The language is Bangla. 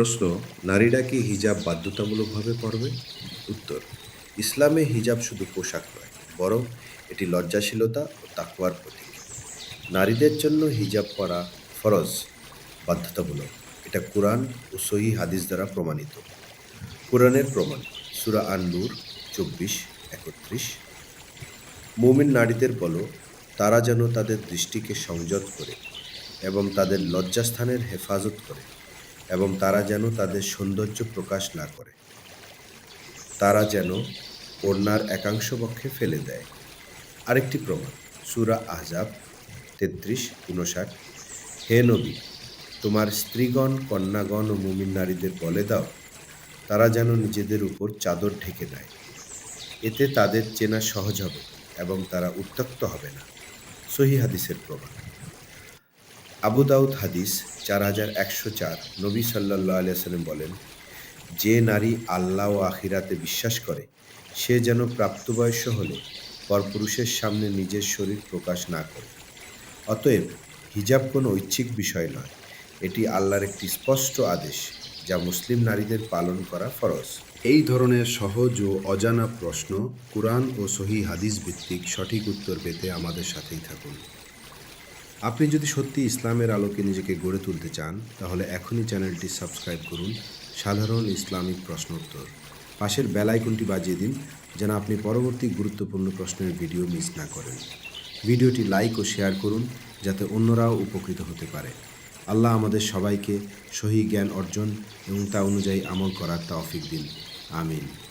প্রশ্ন, নারীরা কি হিজাব বাধ্যতামূলকভাবে পরবে? উত্তর, ইসলামে হিজাব শুধু পোশাক নয়, বরং এটি লজ্জাশীলতা ও তাকওয়ার প্রতীক। নারীদের জন্য হিজাব পরা ফরজ, বাধ্যতামূলক। এটা কোরআন ও সহি হাদিস দ্বারা প্রমাণিত। কোরআনের প্রমাণ, সুরা আন নূর চব্বিশ, একত্রিশ। মুমিন নারীদের বলো, তারা যেন তাদের দৃষ্টিকে সংযত করে এবং তাদের লজ্জাস্থানের হেফাজত করে। এবং তারা যেন তাদের সৌন্দর্য প্রকাশ না করে। তারা যেন ওড়নার একাংশ পক্ষে ফেলে দেয়। আরেকটি প্রমাণ, সুরা আহজাব তেত্রিশ উনষাট হে নবী, তোমার স্ত্রীগণ, কন্যাগণ ও মুমিন নারীদের বলে দাও, তারা যেন নিজেদের উপর চাদর ঢেকে নেয় এতে তাদের চেনা সহজ হবে এবং তারা উত্তক্ত হবে না। সহি হাদিসের প্রমাণ। আবু দাউদ হাদিস চার হাজার একশো চার নবী সাল্লাহ আলিয়াল্লাম বলেন, যে নারী আল্লাহ ও আখিরাতে বিশ্বাস করে, সে যেন প্রাপ্তবয়স্ক হলে পরপুরুষের সামনে নিজের শরীর প্রকাশ না করে। অতএব হিজাব কোনো ঐচ্ছিক বিষয় নয়। এটি আল্লাহর একটি স্পষ্ট আদেশ, যা মুসলিম নারীদের পালন করা ফরজ। এই ধরনের সহজ ও অজানা প্রশ্ন কোরআন ও সহি হাদিস ভিত্তিক সঠিক উত্তর পেতে আমাদের সাথেই থাকুন। আপনি যদি সত্যি ইসলামের আলোকে নিজেকে গড়ে তুলতে চান, তাহলে এখনই চ্যানেলটি সাবস্ক্রাইব করুন। সাধারণ ইসলামিক প্রশ্নোত্তর। পাশের বেল বাজিয়ে দিন, যেন আপনি পরবর্তী গুরুত্বপূর্ণ প্রশ্নের ভিডিও মিস না করেন। ভিডিওটি লাইক ও শেয়ার করুন, যাতে অন্যরাও উপকৃত হতে পারে। আল্লাহ আমাদের সবাইকে সহি জ্ঞান অর্জন এবং তা অনুযায়ী আমল করার তৌফিক দিন। আমিন।